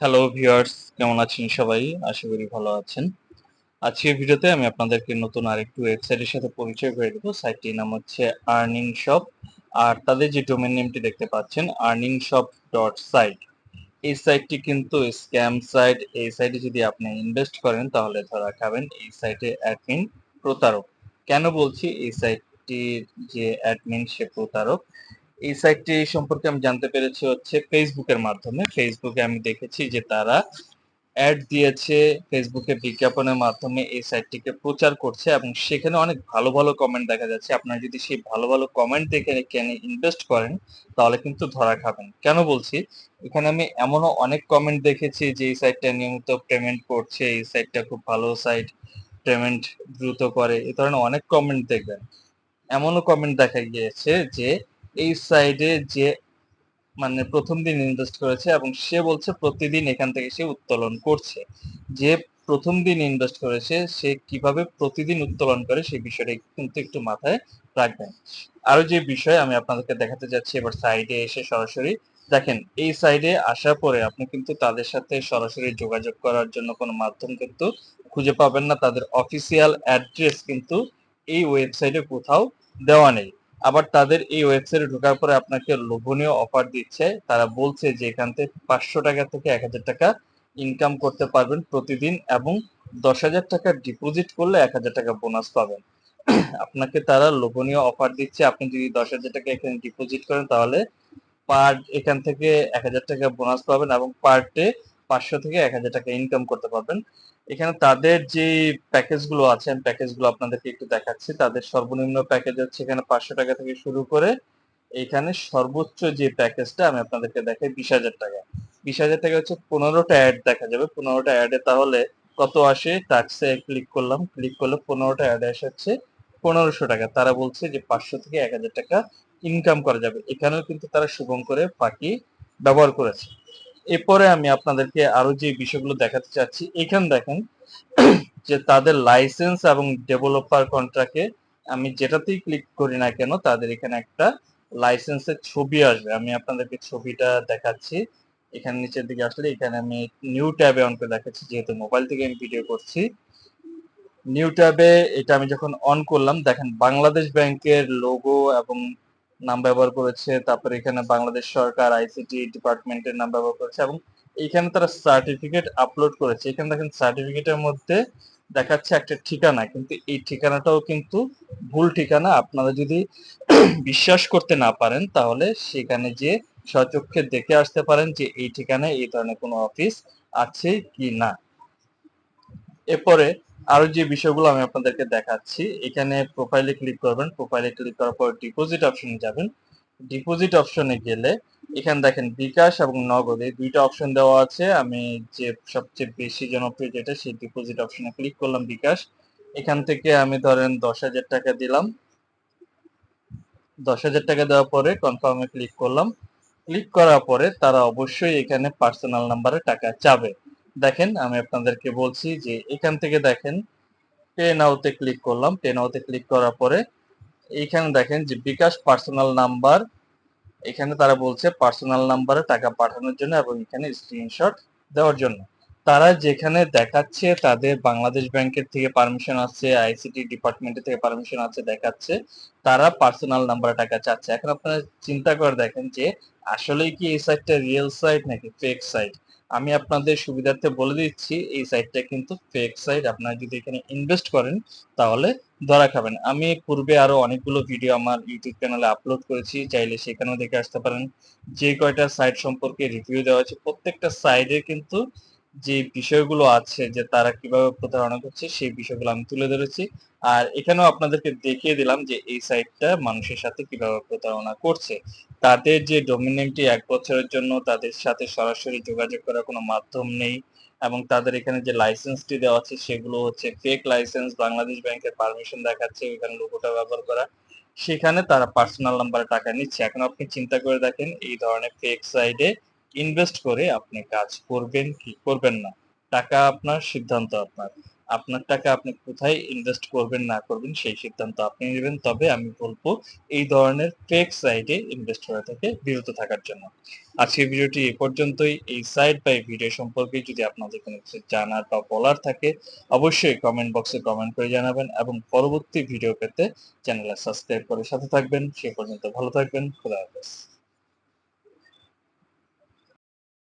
Hello viewers কেমন আছেন সবাই? আশা করি ভালো আছেন। আজকের ভিডিওতে আমি আপনাদেরকে নতুন আরেকটু ওয়েবসাইটের সাথে পরিচয় করে দেবো। সাইটটির নাম হচ্ছে আর্নিং শপ আর তাদের যে ডোমেন নেমটি দেখতে পাচ্ছেন আর্নিং শপ ডট সাইট এই সাইটটি কিন্তু স্ক্যাম সাইট এই সাইটে যদি আপনি ইনভেস্ট করেন, তাহলে ধরা খাবেন এই সাইটে অ্যাডমিন প্রতারক। কেন বলছি এই সাইটটির যে অ্যাডমিন সে প্রতারক? এই সাইটটি সম্পর্কে আমি জানতে পেরেছি হচ্ছে ফেসবুকের মাধ্যমে। ফেসবুকে আমি দেখেছি যে তারা অ্যাড দিয়েছে ফেসবুকে বিজ্ঞাপনের মাধ্যমে এই সাইটটিকে প্রচার করছে এবং সেখানে অনেক ভালো ভালো কমেন্ট দেখা যাচ্ছে। আপনারা যদি সেই ভালো ভালো কমেন্ট দেখে এখানে ইনভেস্ট করেন, তাহলে কিন্তু ধরা খাবেন। কেন বলছি? এখানে আমি এমনও অনেক কমেন্ট দেখেছি যে এই সাইটটা নিয়মিত পেমেন্ট করছে, এই সাইটটা খুব ভালো সাইট পেমেন্ট দ্রুত করে, এ ধরনের অনেক কমেন্ট দেখবেন। এমনও কমেন্ট দেখা গিয়েছে যে এই সাইডে যে মানে প্রথম দিন ইনভেস্ট করেছে এবং সে বলছে প্রতিদিন এখান থেকে সে উত্তোলন করছে। যে প্রথম দিন ইনভেস্ট করেছে, সে কীভাবে প্রতিদিন উত্তোলন করে সেই বিষয়টা কিন্তু একটু মাথায় রাখবেন। আরও যে বিষয় আমি আপনাদেরকে দেখাতে যাচ্ছি, এবার সাইডে এসে সরাসরি দেখেন, এই সাইডে আসার পরে আপনি কিন্তু তাদের সাথে সরাসরি যোগাযোগ করার জন্য কোনো মাধ্যম কিন্তু খুঁজে পাবেন না। তাদের অফিসিয়াল অ্যাড্রেস কিন্তু এই ওয়েবসাইটে কোথাও দেওয়া নেই। আবার তাদের এই ওয়েবসাইটে ঢোকার পরে আপনাকে লোভনীয় অফার দিচ্ছে। তারা বলছে যে এখান থেকে পাঁচশো টাকা থেকে এক হাজার টাকা ইনকাম করতে পারবেন প্রতিদিন এবং দশ হাজার টাকা ডিপোজিট করলে এক হাজার টাকা বোনাস পাবেন। আপনাকে তারা লোভনীয় অফার দিচ্ছে। আপনি যদি দশ হাজার টাকা এখানে ডিপোজিট করেন তাহলে পার এখান থেকে এক হাজার টাকা বোনাস পাবেন এবং পার ডে পাঁচশো থেকে এক হাজার টাকা ইনকাম করতে পারবেন। এখানে তাদের যে প্যাকেজগুলো আছে, আমি প্যাকেজগুলো আপনাদেরকে একটু দেখাচ্ছি। তাদের সর্বনিম্ন প্যাকেজ হচ্ছে এখানে পাঁচশো টাকা থেকে শুরু করে এখানে সর্বোচ্চ যে প্যাকেজটা আমি আপনাদেরকে দেখাই, বিশ হাজার টাকা। বিশ হাজার টাকা হচ্ছে পনেরোটা অ্যাড দেখা যাবে। পনেরোটা অ্যাডে তাহলে কত আসে? ট্যাক্সে ক্লিক করলাম। ক্লিক করলে পনেরোটা অ্যাড আসে হচ্ছে পনেরোশো টাকা। তারা বলছে যে পাঁচশো থেকে এক হাজার টাকা ইনকাম করা যাবে। এখানেও কিন্তু তারা শুভম করে ফাঁকি ব্যবহার করেছে। এরপরে আমি আপনাদেরকে আরও যে বিষয়গুলো দেখাতে চাচ্ছি, এখানে দেখেন যে তাদের লাইসেন্স এবং ডেভেলপার কন্ট্রাক্টে আমি যেটাতেই ক্লিক করি না কেন, তাদের এখানে একটা লাইসেন্সের ছবি আসবে। আমি আপনাদেরকে ছবিটা দেখাচ্ছি। এখানে নিচের দিকে আসলে এখানে আমি নিউ ট্যাবে অন করে দেখাচ্ছি, যেহেতু মোবাইল থেকে আমি ভিডিও করছি। নিউ ট্যাবে এটা আমি যখন অন করলাম, দেখেন বাংলাদেশ ব্যাংকের লোগো এবং নাম ব্যবহার করেছে, তারপরে এখানে বাংলাদেশ সরকার আইসিটি ডিপার্টমেন্টের নাম ব্যবহার করেছে এবং এখানে তারা সার্টিফিকেট আপলোড করেছে। এখানে দেখেন সার্টিফিকেটের মধ্যে দেখাচ্ছে একটা ঠিকানা, কিন্তু এই ঠিকানাটাও কিন্তু ভুল ঠিকানা। আপনারা যদি বিশ্বাস করতে না পারেন, তাহলে সেখানে যে সচক্ষে দেখে আসতে পারেন যে এই ঠিকানায় এই ধরনের কোনো অফিস আছে কি না এরপরে আরও যে বিষয়গুলো আমি আপনাদেরকে দেখাচ্ছি, এখানে প্রোফাইলে ক্লিক করবেন প্রোফাইলে ক্লিক করার পর ডিপোজিট অপশনে যাবেন। ডিপোজিট অপশনে গেলে এখানে দেখেন বিকাশ এবং নগদ দুইটা অপশন দেওয়া আছে। আমি যে সবচেয়ে বেশি জনপ্রিয় যেটা, সেই ডিপোজিট অপশনে ক্লিক করলাম বিকাশ। এখান থেকে আমি ধরেন দশ হাজার টাকা দিলাম। দশ হাজার টাকা দেওয়ার পরে কনফার্মে ক্লিক করলাম। ক্লিক করার পরে তারা অবশ্যই এখানে পার্সোনাল নাম্বারে টাকা চাবে। দেখেন, আমি আপনাদেরকে বলছি যে এখান থেকে দেখেন পে নাওতে ক্লিক করলাম। পে নাওতে ক্লিক করার পরে এইখানে দেখেন যে বিকাশ পার্সোনাল নাম্বার এখানে তারা বলছে পার্সোনাল নাম্বারে টাকা পাঠানোর জন্য এবং এখানে স্ক্রিনশট দেওয়ার জন্য। তারা যেখানে দেখাচ্ছে তাদের বাংলাদেশ ব্যাংকের থেকে পারমিশন আছে আইসিটি ডিপার্টমেন্টের থেকে পারমিশন আছে দেখাচ্ছে, তারা পার্সোনাল নাম্বারে টাকা চাচ্ছে। এখন আপনারা চিন্তা করে দেখেন যে আসলেই কি এই সাইটটা রিয়েল সাইট নাকি ফেক সাইট আমি আপনাদের সুবিধার্থে বলে দিচ্ছি, এই সাইটটা কিন্তু ফেক সাইট আপনারা যদি এখানে ইনভেস্ট করেন, তাহলে ধরা খাবেন। আমি পূর্বে আরও অনেকগুলো ভিডিও আমার ইউটিউব চ্যানেলে আপলোড করেছি, চাইলে সেখানেও দেখে আসতে পারেন। যে কয়টা সাইট সম্পর্কে রিভিউ দেওয়া আছে প্রত্যেকটা সাইডে কিন্তু যে বিষয়গুলো আছে, যে তারা কীভাবে প্রতারণা করছে, সেই বিষয়গুলো আমি তুলে ধরেছি। আর এখানেও আপনাদেরকে দেখিয়ে দিলাম যে এই সাইটটা মানুষের সাথে কীভাবে প্রতারণা করছে। তাদের যে ডোমিনেন্টটি এক বছরের জন্য, তাদের সাথে সরাসরি যোগাযোগ করার কোনো মাধ্যম নেই এবং তাদের এখানে যে লাইসেন্সটি দেওয়া আছে, সেগুলো হচ্ছে ফেক লাইসেন্স বাংলাদেশ ব্যাংকের পারমিশন দেখাচ্ছে এখানে লোগোটা ব্যবহার করা। সেখানে তারা পার্সোনাল নাম্বারে টাকা নিচ্ছে। এখন আপনি চিন্তা করে দেখেন, এই ধরনের ফেক সাইডে ইনভেস্ট করে আপনি কাজ করবেন কি করবেন না? টাকা আপনার সিদ্ধান্ত আপনার। আপনার টাকা আপনি কোথায় ইনভেস্ট করবেন, না করবেন সেই সিদ্ধান্ত আপনি নেবেন। তবে আমি বলব, এই ধরনের ফেক সাইটে ইনভেস্ট করা থেকে বিরত থাকার জন্য। আজকের ভিডিওটি এই পর্যন্তই। এই সাইট বা এই ভিডিও সম্পর্কে যদি আপনাদের কোনো কিছু জানার বা বলার থাকে, অবশ্যই কমেন্ট বক্সে কমেন্ট করে জানাবেন এবং পরবর্তী ভিডিও পেতে চ্যানেলে সাবস্ক্রাইব করে সাথে থাকবেন। সে পর্যন্ত ভালো থাকবেন। খোদা হাফেজ।